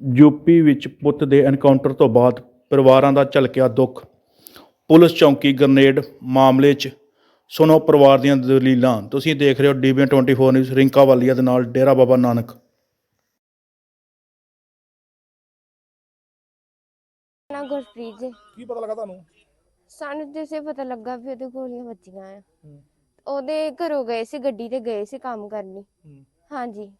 UP ਵਿੱਚ ਪੁੱਤ ਦੇ ਐਨਕਾਊਂਟਰ ਤੋਂ ਬਾਅਦ ਪਰਿਵਾਰਾਂ ਦਾ ਝਲਕਿਆ ਦੁੱਖ। ਪੁਲਿਸ ਚੌਂਕੀ ਗ੍ਰਨੇਡ ਮਾਮਲੇ 'ਚ ਸੁਣੋ ਪਰਿਵਾਰ ਦੀਆਂ ਦਲੀਲਾਂ। ਤੁਸੀਂ ਦੇਖ ਰਹੇ ਹੋ ਡੀਬੀ 24 ਨਿਊਜ਼ ਰਿੰਕਾ ਵਾਲੀਆ ਦੇ ਨਾਲ ਡੇਰਾ ਬਾਬਾ ਨਾਨਕ। ਨਾ ਗੁਰਪ੍ਰੀਤ ਜੀ। ਕੀ ਪਤਾ ਲੱਗਾ ਤੁਹਾਨੂੰ? ਸਾਨੂੰ ਜਿਸੇ ਪਤਾ ਲੱਗਾ ਵੀ ਉਹਦੇ ਗੋਲੀਆਂ ਵੱਜੀਆਂ ਆ। ਉਹਦੇ ਘਰੋਂ ਗਏ ਸੀ ਗੱਡੀ ਤੇ ਗਏ ਸੀ ਕੰਮ ਕਰਨੀ। ਹਾਂਜੀ।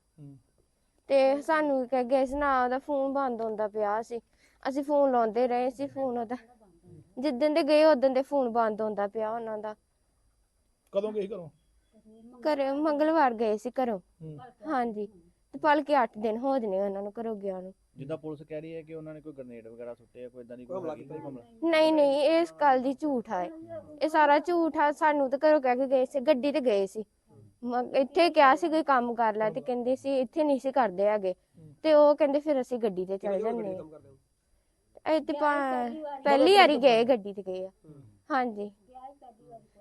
ਤੇ ਸਾਨੂੰ ਕਹਿ ਗਏ ਸੀ ਨਾ ਉਹਦਾ ਫੋਨ ਬੰਦ ਹੁੰਦਾ ਪਿਆ ਸੀ। ਅਸੀਂ ਫੋਨ ਲਾਉਂਦੇ ਰਹੇ ਸੀ ਫੋਨ ਉਹਦਾ। ਜਿੱਦਣ ਦੇ ਗਏ ਉਦੋਂ ਦੇ ਫੋਨ ਬੰਦ ਹੁੰਦਾ ਪਿਆ ਉਹਨਾਂ ਦਾ। ਕਦੋਂ ਗਈ ਘਰੋਂ? ਘਰੇ ਮੰਗਲਵਾਰ ਗਏ ਸੀ ਘਰੋਂ। ਹੂੰ। ਹਾਂਜੀ। ਤੇ ਭਲਕੇ 8 ਦਿਨ ਹੋ ਜਨੇ ਉਹਨਾਂ ਨੂੰ ਘਰੋਂ ਗਿਆ ਨੂੰ। ਜਿੱਦਾਂ ਪੁਲਿਸ ਕਹਿ ਰਹੀ ਹੈ ਕਿ ਉਹਨਾਂ ਨੇ ਕੋਈ ਗ੍ਰਨੇਡ ਵਗੈਰਾ ਸੁੱਟੇ ਆ ਕੋਈ ਇਦਾਂ ਦੀ ਕੋਈ ਮਾਮਲਾ ਨਹੀਂ ਨਹੀਂ ਇਹ ਇਸ ਗੱਲ ਦੀ ਝੂਠ ਆ ਇਹ। ਇਹ ਸਾਰਾ ਝੂਠ ਆ ਸਾਨੂੰ ਤਾਂ ਘਰੋਂ ਕਹਿ ਕੇ ਗਏ ਸੀ ਗੱਡੀ ਤੇ ਗਏ ਸੀ। ਮ- ਇੱਥੇ ਕਿਹਾ ਸੀ ਕੋਈ ਕੰਮ ਕਰ ਲੈ ਤੇ ਕਹਿੰਦੇ ਸੀ ਇੱਥੇ ਨਹੀਂ ਸੀ ਕਰਦੇ ਹੈਗੇ। ਤੇ ਉਹ ਕਹਿੰਦੇ ਫਿਰ ਅਸੀਂ ਗੱਡੀ ਤੇ ਚਲੇ ਜਾਂਦੇ ਤੇ ਪਾ- ਪਹਿਲੀ ਵਾਰੀ ਗਏ ਗੱਡੀ ਤੇ ਗਏ ਆ। ਹਾਂਜੀ।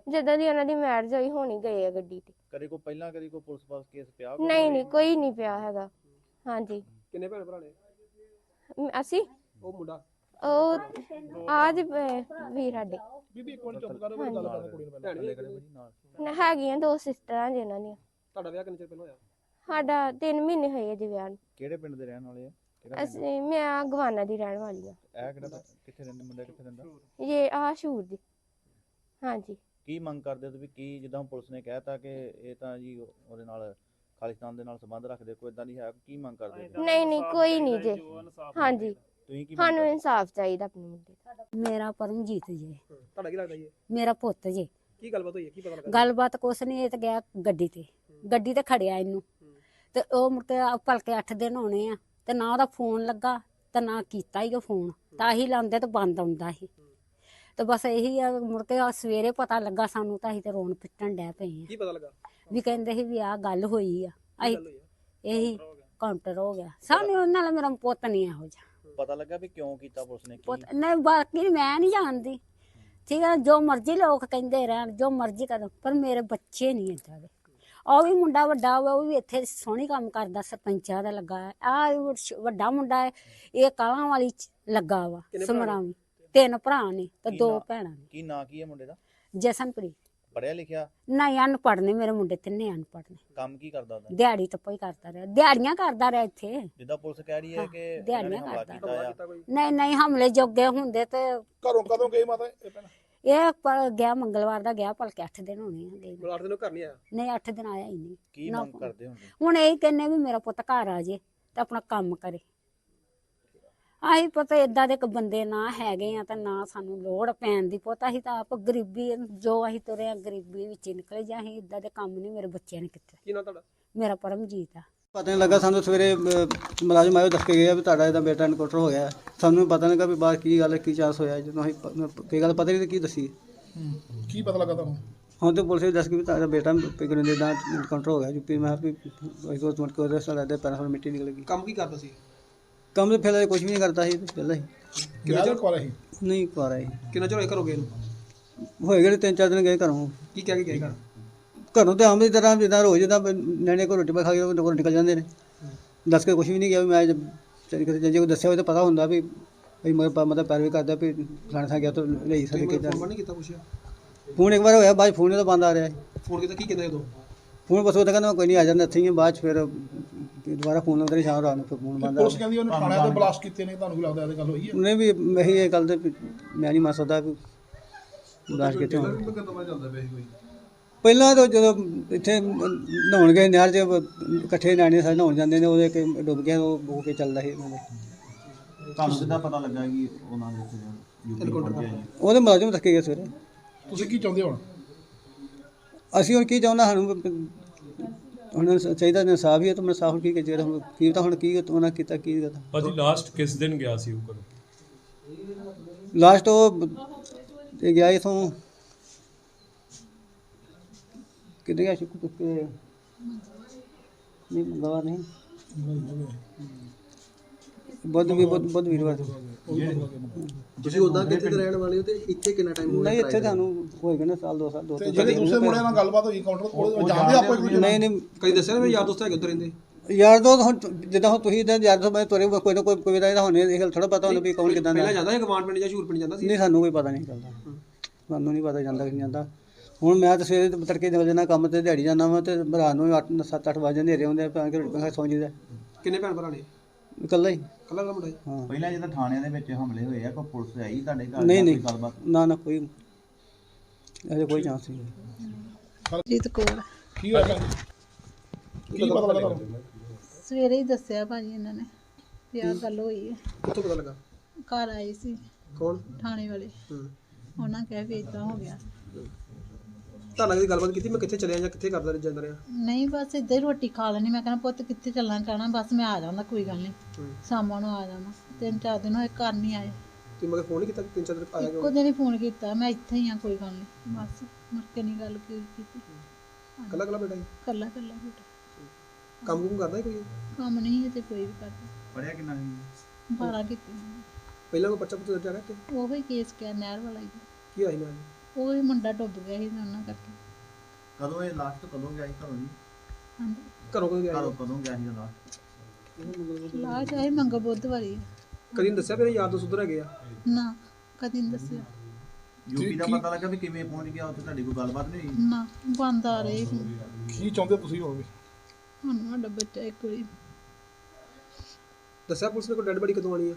ਜਦੋਂ ਦੀ ਉਹਨਾਂ ਦੀ ਮੈਰਿਜ ਹੋਈ ਹੋਣੀ ਗਏ ਆ ਗੱਡੀ ਤੇ। ਕਦੇ ਕੋਈ ਪਹਿਲਾਂ ਕਦੀ ਕੋਈ ਪੁਲਿਸ ਪਾਸ ਕੇਸ ਪਿਆ ਕੋਈ? ਨਹੀਂ ਨਹੀਂ ਕੋਈ ਨਹੀਂ ਪਿਆ ਹੈਗਾ। ਹਾਂਜੀ। ਕਿੰਨੇ ਭੈਣ ਭਰਾ ਨੇ? ਮ- ਅਸੀਂ? ਉਹ ਮੁੰਡਾ। ਉਹ ਆਜ ਵੀਰ ਸਾਡੇ ਬੀਬੀ ਇੱਕ ਮਿੰਟ ਚੁੱਪ ਕਰ ਕੋਈ ਗੱਲ ਕਰਨ ਕੁੜੀ ਨੂੰ ਪਹਿਲਾਂ। ਭੈਣ ਵੀ ਕਦੇ ਭਾਜੀ ਨਾਲ ਨ- ਹੈਗੀਆਂ ਦੋ ਸਿਸਟਰਾਂ ਜਿਨ੍ਹਾਂ ਦੀਆਂ। ਤੁਹਾਡਾ ਵਿਆਹ ਕਿੰਨੇ ਚਿਰ ਪਹਿਲਾਂ ਹੋਇਆ? ਸਾਡਾ 3 ਮਹੀਨੇ ਹੋਏ ਅਜੇ ਵਿਆਹ ਨੂੰ। ਕਿਹੜੇ ਪਿੰਡ ਦੇ ਰਹਿਣ ਵਾਲੇ ਆ? ਕਿਹੜਾ ਪਿੰਡ? ਅਸੀਂ ਮੈਂ ਗਵਾਨਾ ਦੀ ਰਹਿਣ ਵਾਲੀ ਆ। ਇਹ ਕਿਹੜਾ ਪਿੰਡ? ਕਿੱਥੇ ਰਹਿੰਦੇ ਮੁੰਡਾ ਕਿੱਥੇ ਰਹਿੰਦਾ? ਇਹ ਆ ਸ਼ੂਰ ਦੀ। ਹਾਂਜੀ। ਕੀ ਮੰਗ ਕਰਦੇ ਹੋ ਤੁਸੀਂ? ਕੀ ਜਿੱਦਾਂ ਪੁਲਿਸ ਨੇ ਕਹਿਤਾ ਕਿ ਇਹ ਤਾਂ ਜੀ ਉਹਦੇ ਨਾਲ ਖਾਲਿਸਤਾਨ ਦੇ ਨਾਲ ਸੰਬੰਧ ਰੱਖਦੇ ਕੋਈ ਇਦਾਂ ਨਹੀਂ ਹੈ? ਕੀ ਮੰਗ ਕਰਦੇ ਹੋ? ਨਹੀਂ ਨਹੀਂ ਕੋਈ ਨਹੀਂ ਜੇ। ਹਾਂਜੀ। ਤੁਸੀਂ ਕੀ ਮੰਗ ਸਾਨੂੰ ਇਨਸਾਫ ਚਾਹੀਦਾ ਆਪਣੇ ਮੁੰਡੇ ਦਾ। ਮੇਰਾ ਪਰਮਜੀਤ ਜੀ। ਤੁਹਾਡਾ ਕੀ ਲੱਗਦਾ ਜੀ? ਇਹ? ਮੇਰਾ ਪੁੱਤ ਜੀ। ਕੀ ਗੱਲਬਾਤ ਹੋਈ ਹੈ? ਕੀ ਪਤਾ ਲੱਗਾ? ਗੱਲਬਾਤ ਕੁਛ ਨਹੀਂ ਇਹ ਤਾਂ ਗਿਆ ਗੱਡੀ ਤੇ। ਗੱਡੀ ਤੇ ਖੜਿਆ ਇਹਨੂੰ। ਤੇ ਉਹ ਮੁੜ ਕੇ ਆ ਭਲਕੇ 8 ਦਿਨ ਹੋਣੇ ਆ ਤੇ ਨਾ ਉਹਦਾ ਫੋਨ ਲੱਗਾ ਤੇ ਨਾ ਕੀਤਾ ਹੀ ਉਹ ਫੋਨ। ਤਾਂ ਹੀ ਲਾਉਂਦੇ ਤੇ ਬੰਦ ਆਉਂਦਾ ਸੀ। ਤੇ ਬਸ ਇਹੀ ਆ ਮੁੜ ਕੇ ਆ ਸਵੇਰੇ ਪਤਾ ਲੱਗਾ ਸਾਨੂੰ ਤਾਂ ਅਸੀਂ ਤੇ ਰੋਣ ਪਿੱਟਣ ਡੈ ਪਏ ਆ। ਕੀ ਪਤਾ ਲੱਗਾ? ਵੀ ਕਹਿੰਦੇ ਸੀ ਵੀ ਆਹ ਗੱਲ ਹੋਈ ਆ। ਅਸੀਂ ਗੱਲ ਹੋਈ ਹੈ ਇਹੀ ਕਾਊਂਟਰ ਹੋ ਗਿਆ। ਸਾਨੂੰ ਉਹਨਾਂ ਨਾਲ ਮੇਰਾ ਪੁੱਤ ਨਹੀਂ ਇਹੋ ਜਿਹਾ। ਪਤਾ ਲੱਗਾ ਵੀ ਕਿਉਂ ਕੀਤਾ ਪੁਲਿਸ ਨੇ ਕੀ? ਪੁੱਤ ਨਹੀਂ ਬਾਕੀ ਮੈਂ ਨਹੀਂ ਜਾਣਦੀ। ਠੀਕ ਹੈ ਜੋ ਮਰਜ਼ੀ ਲੋਕ ਕਹਿੰਦੇ ਰਹਿਣ ਜੋ ਮਰਜ਼ੀ ਕਰਨ ਪਰ ਮੇਰੇ ਬੱਚੇ ਨਹੀਂ ਏਦਾਂ ਦੇ। ਉਹ ਵੀ ਮੁੰਡਾ ਵੱਡਾ ਵਾ ਉਹ ਵੀ ਇੱਥੇ ਸੋਹਣੀ ਕੰਮ ਕਰਦਾ ਸਰਪੰਚਾਂ ਦਾ ਲੱਗਾ ਆ ਵੱਡਾ ਮੁੰਡਾ ਹੈ ਇਹ ਕਾਲਾਂ ਵਾਲੀ ਚ ਲੱਗਾ ਵਾ? ਸਮਰਾਵੀ। ਤਿੰਨ ਭਰਾ ਨੇ ਤੇ ਕੀ ਦੋ ਨਾਂ? ਭੈਣਾਂ ਨੇ। ਕੀ ਨਾਂ ਕੀ ਹੈ ਮੁੰਡੇ ਦਾ? ਜਸਨਪ੍ਰੀਤ। ਪੜਿਆ ਲਿਖਿਆ? ਨਹੀਂ ਅਨਪੜ੍ਹ ਨੇ ਮੇਰੇ ਮੁੰਡੇ ਤਿੰਨੇ ਅਨਪੜ੍ਹ ਨੇ। ਕੰਮ ਕੀ ਕਰਦਾ ਉਹਦਾ ਦਿਹਾੜੀ ਤਾਂ ਹੀ ਕਰਦਾ ਰਿਹਾ। ਦਿਹਾੜੀਆਂ ਕਰਦਾ ਰਿਹਾ ਇੱਥੇ। ਜਿੱਦਾਂ ਪੁਲਿਸ ਕਹਿ ਰਹੀ ਹੈ ਹਾਂ, ਕਿ ਇਹਨਾਂ ਨੇ ਦਿਹਾੜੀਆਂ ਹਮਲਾ ਕਰਦਾ। ਕੀਤਾ ਆ ਨਹੀਂ ਨਹੀਂ ਹਮਲੇ ਜੋਗੇ ਹੁੰਦੇ ਤੇ ਘਰੋਂ ਕਦੋਂ ਗਈ ਮਾਤਾ ਇਹ ਭੈਣ? ਇਹ ਪ- ਗਿਆ ਮੰਗਲਵਾਰ ਦਾ ਗਿਆ ਭਲਕੇ 8 ਦਿਨ ਹੋਣੇ ਆ ਗਏ ਨੂੰ। ਬੁਲਾਰ ਦੇ ਨੂੰ ਘਰ ਨਹੀਂ ਆਇਆ? ਨਹੀਂ 8 ਦਿਨ ਆਇਆ ਹੀ ਨਹੀਂ। ਕੀ ਨਾ ਮੰਗ। ਕਰਦੇ ਹੁੰਦੇ? ਹੁਣ ਇਹ ਕਹਿੰਨੇ ਵੀ ਮੇਰਾ ਪੁੱਤ ਘਰ ਆ ਜੇ ਤੇ ਆਪਣਾ ਕੰਮ ਕਰੇ। ਆਹੀ ਪਤਾ ਇਦਾਂ ਦੇ ਇੱਕ ਬੰਦੇ ਨਾ ਹੈਗੇ ਆ ਤਾਂ ਨਾ ਸਾਨੂੰ ਲੋੜ ਪੈਣ ਦੀ ਪੁੱਤ। ਅਸੀਂ ਤਾਂ ਆਪ ਗਰੀਬੀ ਜੋ ਅਸੀਂ ਤੁਰੇ ਆ ਗਰੀਬੀ ਵਿੱਚ ਹੀ ਨਿਕਲੇ ਜਾਂ ਅਸੀਂ ਇਦਾਂ ਦੇ ਕੰਮ ਨਹੀਂ ਮੇਰੇ ਬੱਚਿਆਂ ਨੇ ਕੀਤੇ। ਕੀ ਨਾਂ ਤੁਹਾਡਾ? ਮੇਰਾ ਪਰਮਜੀਤ ਆ। ਪਤਾ ਨਹੀਂ ਲੱਗਾ ਸਾਨੂੰ ਸਵੇਰੇ ਅਹ, ਮੁਲਾਜ਼ਮ ਆਇਓ ਦੱਸ ਕੇ ਗਿਆ ਵੀ ਤੁਹਾਡਾ ਇਹਦਾ ਬੇਟਾ ਇਨਕਾਊਂਟਰ ਹੋ ਗਿਆ। ਹੈ। ਸਾਨੂੰ ਪਤਾ ਨਹੀਂ ਲੱਗਾ ਵੀ ਬਾਹਰ ਕੀ ਗੱਲ ਹੈ, ਕੀ ਚਾਂਸ ਹੋਇਆ। ਜਦੋਂ ਅਸੀਂ ਪ- ਕੀ ਗੱਲ ਪਤਾ ਨਹੀਂ ਕੀ ਦੱਸੀ। ਕੀ ਪਤਾ ਲੱਗਾ ਤੁਹਾਨੂੰ? ਹੁਣ ਤੇ ਪੁਲਿਸ ਵੀ ਦੱਸ ਕੇ ਵੀ ਤੁਹਾਡਾ ਬੇਟਾ ਪਿਗਨ ਦੇ ਦਾ ਇਨਕਾਊਂਟਰ ਹੋ ਗਿਆ। ਯੂਪੀ ਮੈਂ ਵੀ ਕੋਈ ਦੋ ਮਿੰਟ ਕੋਲ ਰਸਤਾ ਲੱਗਦਾ ਪੈਰਾਂ ਤੋਂ ਮਿੱਟੀ ਨਿਕਲ ਗਈ। ਕੰਮ ਕੀ ਕਰਦਾ ਸੀ? ਕੰਮ ਤੇ ਫਿਰ ਕੁਝ ਵੀ ਨਹੀਂ ਕਰਦਾ ਸੀ ਪਹਿਲਾਂ ਹੀ ਕਿੰਨਾ ਚਿਰ ਕੋਲ ਸੀ? ਨਹੀਂ ਕਰ ਆਈ ਕਿੰਨਾ ਚਿਰ ਹੋਇਆ ਘਰੋਂ ਗਏ ਨੂੰ? ਹੋਏ ਗਏ ਤਿੰਨ ਚਾਰ ਦਿਨ ਗਏ ਘਰੋਂ। ਕੀ ਕਹਿ ਕੇ ਗਏ ਘਰ? ਘਰੋਂ ਤੇ ਆਮ ਦੀ ਤਰ੍ਹਾਂ ਜਿੱਦਾਂ ਰੋਜ਼ ਜਿੱਦਾਂ ਨਿਆਣੇ ਕੋ ਰੋਟੀ ਪਾ ਖਾ ਕੇ ਉਹ ਘਰੋਂ ਨਿਕਲ ਜਾਂਦੇ ਨੇ। ਦੱਸ ਕੇ ਕੁਝ ਵੀ ਨਹੀਂ ਗਿਆ ਵੀ ਮੈਂ ਜਦ ਚਲੀ ਕਿਤੇ ਜੇ ਕੋਈ ਦੱਸਿਆ ਹੋਵੇ ਤਾਂ ਪਤਾ ਹੁੰਦਾ ਵੀ ਭਈ ਮਗਰ ਮਤਲਬ ਪੈਰਵੀ ਕਰਦਾ ਵੀ ਫਲਾਣੇ ਥਾਂ ਗਿਆ ਤਾਂ ਲਈ ਸਕਦੇ ਤੁਸੀਂ ਕਿ ਫੋਨ ਨਹੀਂ ਕੀਤਾ ਪੁੱਛਿਆ ਫੋਨ ਇੱਕ ਵਾਰ ਹੋਇਆ ਬਾਅਦ 'ਚ ਫੋਨ ਤਾਂ ਬੰਦ ਆ ਰਿਹਾ ਹੈ। ਫੋਨ ਕੀਤਾ ਕੀ ਕਹਿੰਦੇ ਉਦੋਂ ਫੋਨ ਬਸ ਉਹ ਤਾਂ ਕਹਿੰਦਾ ਮੈਂ ਕੋਈ ਨਹੀਂ ਆ ਜਾਂਦਾ ਇੱਥੇ ਹੀ ਹਾਂ, ਬਾਅਦ 'ਚ ਫਿਰ ਦੁਬਾਰਾ ਫੋਨ ਲਾਉਂਦੇ ਨੇ ਸ਼ਾਮ ਰਾਤ ਨੂੰ ਫਿਰ ਫੋਨ ਬੰਦ ਆ। ਪੁਲਿਸ ਕਹਿੰਦੀ ਉਹਨੇ ਥਾਣੇ ਤੇ ਬਲਾਸਟ ਕੀਤੇ ਨੇ ਤੁਹਾਨੂੰ ਕੀ ਲੱਗਦਾ ਇਹਦੇ ਗੱਲ ਹੋਈ ਹੈ? ਉਹਨੇ ਵੀ ਇਹੀ ਇਹ ਗੱਲ ਤੇ ਵੀ ਮੈਂ ਨਹੀਂ ਮੰਨ ਸਕਦਾ ਵੀ ਦਾਸ ਕਿਤੇ ਹੋਣ। ਪਹਿਲਾਂ ਤਾਂ ਜਦੋਂ ਇੱਥੇ ਨਹਾਉਣ ਗਏ ਨਹਿਰ 'ਚ ਇਕੱਠੇ ਨਿਆਣੇ ਸਾਰੇ ਨਹਾਉਣ ਜਾਂਦੇ ਨੇ ਉਹਦੇ ਕਿ ਡੁੱਬ ਗਿਆ ਉਹ ਹੋ ਕੇ ਚੱਲਦਾ ਸੀ ਉਹਨਾਂ ਦੇ। ਤੁਹਾਨੂੰ ਕਿੱਦਾਂ ਪਤਾ ਲੱਗਾ ਕਿ ਉਹਨਾਂ ਦੇ ਯੂਪੀ ਪਹੁੰਚਿਆ ਜੀ? ਉਹਦੇ ਮੁਲਾਜ਼ਮ ਥੱਕੇ ਗਏ ਸਵੇਰੇ। ਤੁਸੀਂ ਕੀ ਚਾਹੁੰਦੇ ਹੋ ਹੁਣ? ਅਸੀਂ ਹੁਣ ਕੀ ਚਾਹੁੰਦਾ ਸਾਨੂੰ ਹੁਣ ਚਾਹੀਦਾ ਇਨਸਾਫ ਹੀ ਹੈ ਤਾਂ ਮੈਂ ਸਾਫ਼ ਕੀ ਜਿਹੜਾ ਹੁਣ ਕੀ ਤਾਂ ਹੁਣ ਕੀ ਉਹਨਾਂ ਕੀਤਾ ਕੀ ਕੀਤਾ ਭਾਜੀ ਲਾਸਟ ਕਿਸ ਦਿਨ ਗਿਆ ਸੀ ਉਹ ਘਰੋਂ? ਲਾਸਟ ਉਹ ਇਹ ਗਿਆ ਇਥੋਂ। ਕਿੱਥੇ ਗਿਆ ਸ਼ੁਕਰ ਤੁੱਕੇ ਨਹੀਂ ਮੰਗਵਾ ਨਹੀਂ। ਬੁੱਧ ਵੀ ਬੁੱਧ ਵੀਰਵਾਰ ਤੁਸੀਂ ਉਦਾਂ ਕਿੱਥੇ ਦੇ ਰਹਿਣ ਵਾਲੇ ਹੋ ਤੇ ਇੱਥੇ ਕਿੰਨਾ ਟਾਈਮ ਨਹੀਂ ਇੱਥੇ ਤੁਹਾਨੂੰ ਹੋਏਗਾ ਨਾ ਸਾਲ ਦੋ ਸਾਲ ਦੋ ਤੇ ਤਿੰਨ ਜਿਹੜੇ ਦੂਸਰੇ ਮੁੰਡੇ ਨਾਲ ਗੱਲਬਾਤ ਹੋਈ ਕਾਊਂਟਰ ਕੋਲ ਜਾਣਦੇ ਆਪੋ ਇੱਕ ਦੂਜੇ? ਨਹੀਂ ਨਹੀਂ। ਕਈ ਦੱਸਿਆ ਨਾ ਮੇਰੇ ਯਾਰ ਦੋਸਤ ਹੈਗੇ ਉੱਧਰ ਰਹਿੰਦੇ। ਯਾਰ ਦੋ ਹੁਣ ਜਿੱਦਾਂ ਹੁਣ ਤੁਸੀਂ ਇਦਾਂ ਯਾਰ ਦੋ ਮੈਂ ਤੁਰੇ ਕੋਈ ਨਾ ਕੋਈ ਕੋਈ ਦਾ ਹੋਣੇ ਇਹ ਗੱਲ ਥੋੜਾ ਪਤਾ ਹੁੰਦਾ ਵੀ ਕੌਣ ਕਿਦਾਂ ਦਾ। ਪਹਿਲਾਂ ਜਾਂਦਾ ਸੀ ਗਵਾਂਡ ਪਿੰਡ ਜਾਂ ਸ਼ੂਰ ਪਿੰਡ ਜਾਂਦਾ ਸੀ? ਨਹੀਂ ਸਾਨੂੰ ਕੋਈ ਪਤਾ ਨਹੀਂ ਚੱਲਦਾ। ਸਾਨੂੰ ਨਹੀਂ ਪਤਾ ਜਾਂਦਾ ਕਿ ਨਹੀਂ ਜਾਂਦਾ ਹੁਣ ਮੈਂ ਤਾਂ ਸਵੇਰੇ ਤੇ ਤੜਕੇ ਨਿਕਲ ਜਾਂਦਾ ਕੰਮ ਤੇ ਦਿਹਾੜੀ ਜਾਂਦਾ ਵਾਂ ਤੇ ਰਾਤ ਨੂੰ 8 7 8 ਵਜੇ ਹਨੇਰੇ ਹੁੰਦੇ ਆ ਭਾਵੇਂ ਕਿ ਰੋਟੀ ਖਾ ਸੌਂ ਜੀਦਾ ਕਿੰਨੇ ਭੈਣ ਭਰਾ ਨੇ? ਇਕੱਲਾ ਹੀ। ਕੱਲਾ ਕੱਲਾ ਮੁੰਡਾ ਜੀ ਹਾਂ। ਪਹਿਲਾਂ ਜਦੋਂ ਥਾਣਿਆਂ ਦੇ ਵਿੱਚ ਹਮਲੇ ਹੋਏ ਆ ਕੋਈ ਪੁਲਿਸ ਆਈ ਤੁਹਾਡੇ ਘਰ ਨਹੀਂ ਜਾਂ ਨਹੀਂ। ਕੋਈ ਗੱਲਬਾਤ? ਨਾ ਨਾ ਕੋਈ ਅਜੇ ਕੋਈ ਚਾਂਸ ਨਹੀਂ ਜੀਤ ਕੌਰ। ਕੀ ਹੋਇਆ? ਭੈਣ ਜੀ? ਕੀ ਪਤਾ ਲੱਗਾ? ਤੁਹਾਨੂੰ ਸਵੇਰੇ ਹੀ ਦੱਸਿਆ ਭਾਜੀ ਇਹਨਾਂ ਨੇ ਵੀ ਆਹ ਗੱਲ ਹੋਈ ਹੈ ਕਿੱਥੋਂ ਪਤਾ ਲੱਗਾ? ਘਰ ਆਏ ਸੀ। ਕੌਣ? ਥਾਣੇ ਵਾਲੇ। ਹੂੰ। ਉਹਨਾਂ ਕਹਿ ਵੀ ਇਦਾਂ ਹੋ ਗਿਆ। ਤਾਂ ਲੱਗਦੀ ਗੱਲਬਾਤ ਕੀਤੀ? ਮੈਂ ਕਿੱਥੇ ਚਲਿਆ ਜਾਂ ਕਿੱਥੇ ਕਰਦਾ ਰਿਹਾ ਜਾਂਦਾ ਰਿਹਾ? ਨਹੀਂ ਬਸ ਇੱਦਾਂ ਹੀ ਰੋਟੀ ਖਾ ਲੈਣੀ ਮੈਂ ਕਹਿੰਦਾ ਪੁੱਤ ਕਿੱਥੇ ਚੱਲਣਾ ਚਾਹਣਾ ਬਸ ਮੈਂ ਆ ਜਾਂਦਾ ਕੋਈ ਗੱਲ ਨਹੀਂ। ਸ਼ਾਮਾਂ ਨੂੰ ਆ ਜਾਣਾ ਤਿੰਨ ਚਾਰ ਦਿਨ ਹੋਏ ਘਰ ਨਹੀਂ ਆਏ। ਤੁਸੀਂ ਮਗਰ ਫੋਨ ਨਹੀਂ ਕੀਤਾ? ਕਿ ਤਿੰਨ ਚਾਰ ਦਿਨ ਆਇਆ ਇੱਕੋ ਕਿਉਂ? ਦਿਨ ਹੀ ਫੋਨ ਕੀਤਾ। ਮੈਂ ਇੱਥੇ ਹੀ ਆ ਕੋਈ ਗੱਲ ਨਹੀਂ। ਬਸ ਮੁੜ ਕੇ ਨਹੀਂ ਗੱਲ ਕੀ- ਕੀਤੀ। ਕੱਲਾ ਕੱਲਾ ਬੇਟਾ ਜੀ ਕੱਲਾ ਕੱਲਾ ਬੇਟਾ। ਕੰਮ ਕੁਮ ਕਰਦਾ ਸੀ ਕੋਈ? ਕੰਮ ਨਹੀਂ ਹੈ ਤੇ ਕੋਈ ਵੀ ਕਰਦਾ। ਪੜਿਆ ਕਿੰਨਾ ਸੀ? ਬਾਰਾ ਕੀਤੀ ਪਹਿਲਾਂ ਕੋਈ ਬੱਚਾ ਪੁੱਤ ਦਰਜਾ ਰੱਖੇ ਉਹ ਹੀ ਕੇਸ ਕਿਆ ਨਹਿਰ ਵਾਲਾ ਹੀ। ਕੀ ਆਈ ਨਾ ਉਹ ਹੀ ਮੁੰਡਾ ਡੁੱਬ ਗਿਆ ਸੀ ਤੇ ਉਹਨਾਂ ਕਰਕੇ। ਕਦੋਂ ਇਹ ਲਾਸਟ ਕਦੋਂ ਗਿਆ ਸੀ ਘਰੋਂ ਜੀ? ਹਾਂਜੀ। ਘਰੋਂ ਕਦੋਂ ਗਿਆ ਘਰੋਂ ਕਦੋਂ ਗਿਆ ਸੀ ਲਾਸਟ ਲਾ ਚਾਹੇ ਮੰਗ ਬੁੱਧਵਾਰੀ। ਕਦੀ ਨੀ ਦੱਸਿਆ ਮੇਰੇ ਯਾਰ ਤੋਂ ਸੁਧਰ ਹੈਗੇ ਆ? ਨਾ ਕਦੀ ਨੀ ਦੱਸਿਆ। ਯੂਪੀ ਦਾ ਪਤਾ ਲੱਗਾ ਵੀ ਕਿਵੇਂ ਪਹੁੰਚ ਗਿਆ ਉੱਥੇ ਤੁਹਾਡੀ ਕੋਈ ਗੱਲਬਾਤ ਨਹੀਂ ਹੋਈ? ਨਾ ਬੰਦ ਆ ਰਹੇ ਹੁਣ ਕੀ ਚਾਹੁੰਦੇ ਤੁਸੀਂ ਹੋਵੇ ਹੁਣ ਸਾਡਾ ਬੱਚਾ ਇੱਕ ਵਾਰੀ। ਦੱਸਿਆ ਪੁਲਿਸ ਨੇ ਕੋਈ ਡੈਡ ਬੜੀ ਕਦੋਂ ਆਣੀ ਆ?